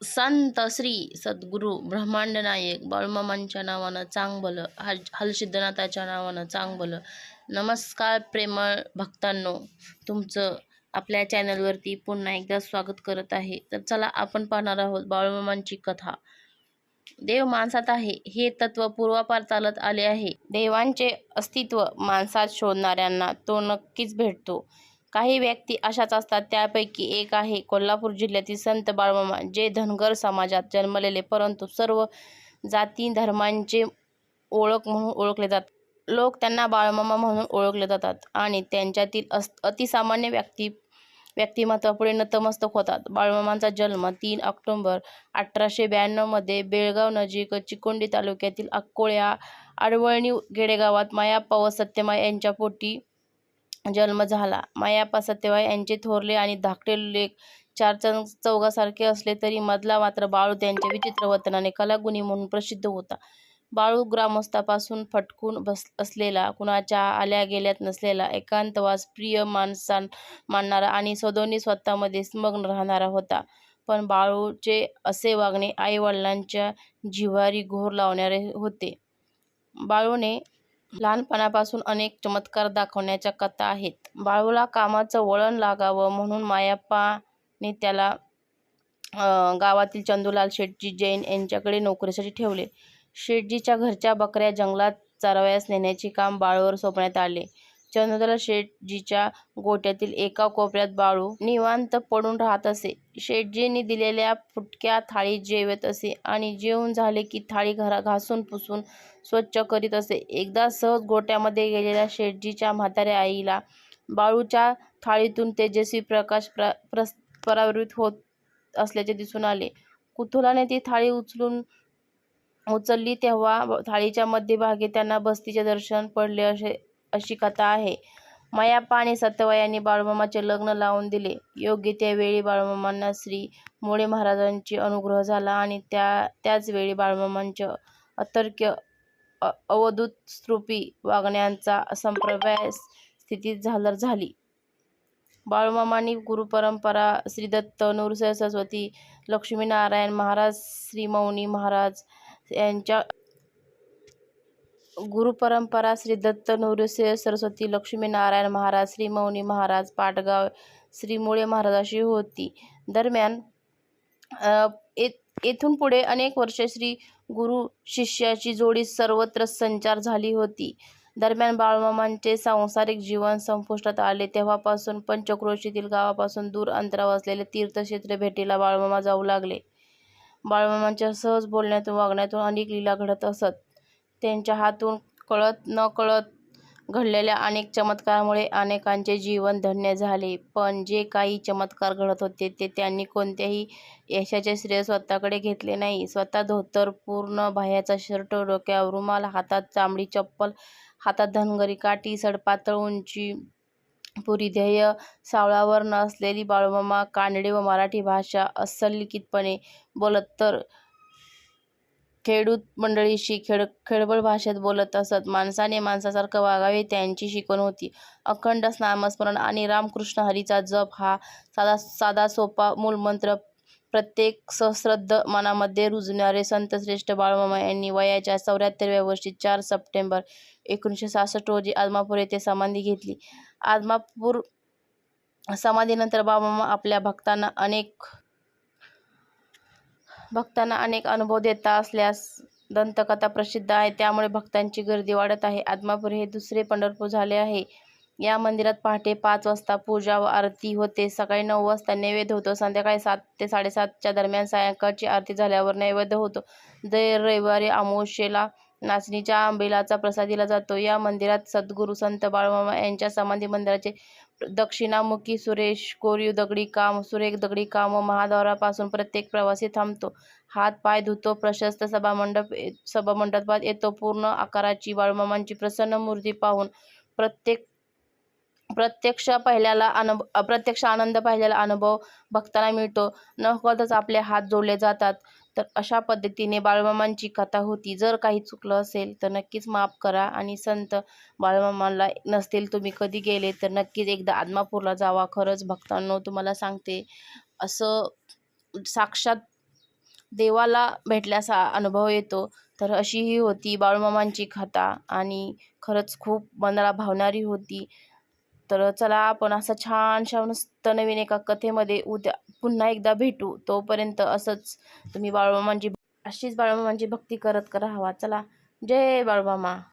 संत श्री सद्गुरू ब्रह्मांड नायक बाळूमामांच्या नावानं चांगबल हल हलसिद्धनाथाच्या नावानं चांगबल नमस्कार प्रेमळ भक्तांनो तुमचं आपल्या चॅनलवरती पुन्हा एकदा स्वागत करत आहे. तर चला आपण पाहणार आहोत बाळूमामांची कथा. देव माणसात आहे हे तत्व पूर्वापार चालत आले आहे. देवांचे अस्तित्व माणसात शोधणाऱ्यांना तो नक्कीच भेटतो. काही व्यक्ती अशाच असतात त्यापैकी एक आहे कोल्हापूर जिल्ह्यातील संत बाळमामा जे धनगर समाजात जन्मलेले परंतु सर्व जाती धर्मांचे ओळख म्हणून ओळखले जातात लोक त्यांना बाळमामा म्हणून ओळखले जातात आणि त्यांच्यातील अस अतिसामान्य व्यक्ती व्यक्तिमत्वापुढे नतमस्तक होतात. बाळमामांचा जन्म तीन ऑक्टोंबर अठराशे ब्याण्णवमध्ये बेळगाव नजीक चिकोंडी तालुक्यातील अक्कोळ्या आडवळणी गेडेगावात मायाप्पा व सत्यमाय यांच्या पोटी जन्म झाला. मायाप्पा सत्यवाय यांचे थोरले आणि धाकटे लेख चार चौ चौघासारखे असले तरी मधला मात्र बाळू त्यांच्या विचित्र वतनाने कलागुणी म्हणून प्रसिद्ध होता. बाळू ग्रामस्थापासून फटकून बस असलेला कुणाच्या आल्या गेल्यात नसलेला एकांतवास प्रिय माणसां मानणारा आणि सदोनी स्वतःमध्ये मग्न राहणारा होता. पण बाळूचे असे वागणे आईवडिलांच्या जिव्हारी घोर लावणारे होते. बाळूने लहानपणापासून अनेक चमत्कार दाखवण्याच्या कथा आहेत. बाळूला कामाचं वळण लागावं म्हणून मायाप्पाने त्याला गावातील चंदूलाल शेटजी जैन यांच्याकडे नोकरीसाठी ठेवले. शेटजीच्या घरच्या बकऱ्या जंगलात चरावयास नेण्याचे काम बाळूवर सोपण्यात आले. चंदूलाल शेटजीच्या गोट्यातील एका कोपऱ्यात बाळू निवांत पडून राहत असे. शेटजींनी दिलेल्या फुटक्या थाळीत जेवत असे आणि जेवून झाले की थाळी घरा घासून पुसून स्वच्छ करीत असे. एकदा सहज गोट्यामध्ये गेलेल्या शेटजीच्या म्हाताऱ्या आईला बाळूच्या थाळीतून तेजस्वी प्रकाश प्र प्रस परावृत होत असल्याचे दिसून आले. कुतुलाने ती थाळी उचलून उचलली तेव्हा थाळीच्या मध्यभागी त्यांना बस्तीचे दर्शन पडले असे अशी कथा आहे. माया पाणी सत्यवाई यांनी बाळूमामाचे लग्न लावून दिले. योग्य त्यावेळी बाळूमामांना श्री मोळे महाराजांची अनुग्रह झाला आणि त्या त्याच वेळी बाळूमामांचे अतर्क्य अ- अवधूत स्त्रुपी वागण्याचा संप्रदाय स्थितीत झालर झाली. बाळूमामांनी गुरुपरंपरा श्री दत्त सरस्वती लक्ष्मीनारायण महाराज श्रीमौनी महाराज यांच्या गुरुपरंपरा श्री दत्त नृसिंह सरस्वती लक्ष्मीनारायण महाराज श्री मौनी महाराज पाटगाव श्री मुळे महाराज अशी होती. दरम्यान येथून पुढे अनेक वर्षे श्री गुरु शिष्याची जोडी सर्वत्र संचार झाली होती. दरम्यान बाळमामांचे सांसारिक जीवन संपुष्टात आले. तेव्हापासून पंचक्रोशीतील गावापासून दूर अंतरावर असलेले तीर्थक्षेत्र भेटीला बाळमामा जाऊ लागले. बाळमामांच्या सहज बोलण्यातून वागण्यातून अनेक लीला घडत असत. त्यांच्या हातून कळत न कळत घडलेल्या अनेक चमत्कारामुळे अनेकांचे जीवन धन्य झाले. पण जे काही चमत्कार घडत होते ते त्यांनी कोणत्याही यशाचे श्रेय स्वतःकडे घेतले नाही. स्वतः धोतर पूर्ण बाह्याचा शर्ट डोक्यावर रुमाल हातात चामडी चप्पल हातात धनगरी काठी सडपातळ उंची पुरी ध्येय सावळावर नसलेली बाळूमामा कानडी व मराठी भाषा अस्सल बोलत तर खेडूत मंडळीशी खेळ खेळबळ भाषेत बोलत असत. माणसाने माणसासारखं वागावे त्यांची शिकवण होती. अखंड नामस्मरण आणि रामकृष्ण हरीचा जप हा साधा साधा सोपा मूलमंत्र प्रत्येक सश्रद्ध मनामध्ये रुजणारे संतश्रेष्ठ बाळमामा यांनी वयाच्या चौऱ्याहत्तरव्या वर्षी चार सप्टेंबर एकोणीसशे सहासष्ट रोजी आदमापूर येथे समाधी घेतली. आदमापूर समाधीनंतर बाबामा आपल्या भक्तांना अनेक भक्तांना अनेक अनुभव देता असल्यास दंतकथा प्रसिद्ध आहे. त्यामुळे भक्तांची गर्दी वाढत आहे. आदमापूर हे दुसरे पंढरपूर झाले आहे. या मंदिरात पहाटे पाच वाजता पूजा व आरती होते. सकाळी नऊ वाजता नैवेद्य होतो. संध्याकाळी सात ते साडेसातच्या दरम्यान सायंकाळची आरती झाल्यावर नैवेद्य होतो. दर रविवारी अमावस्येला नाचणीच्या आंबेलाचा प्रसाद दिला जातो. या मंदिरात सद्गुरू संत बाळमामा यांच्या समाधी मंदिराचे दक्षिणामुखी सुरेश कोरीव दगडी काम सुरेख दगडी काम व महाद्वारापासून प्रत्येक प्रवासी थांबतो. हात पाय धुतो प्रशस्त सभामंडप सभामंडपात येतो. पूर्ण आकाराची बाळमामांची प्रसन्न मूर्ती पाहून प्रत्येक प्रत्यक्ष पाहिल्याला अनुभव अप्रत्यक्ष आनंद पाहिलेला अनुभव भक्तांना मिळतो. नकळतच आपले हात जोडले जातात. तर अशा पद्धतीने बाळमामांची कथा होती. जर काही चुकलं असेल तर नक्कीच माफ करा आणि संत बाळूमामाला नसतील तुम्ही कधी गेले तर नक्कीच एकदा आदमापूरला जावा. खरंच भक्तांनो तुम्हाला सांगते असं साक्षात देवाला भेटल्याचा अनुभव येतो. तर अशी ही होती बाळूमामांची कथा आणि खरंच खूप मनाला भावणारी होती. तर चला आपण असं छानशा मस्त नवीन एका कथेमध्ये उद्या पुन्हा एकदा भेटू. तोपर्यंत असंच तुम्ही बाळूमामांची अशीच बाळूमामांची भक्ती करत करा हवा चला जय बाळूमामा.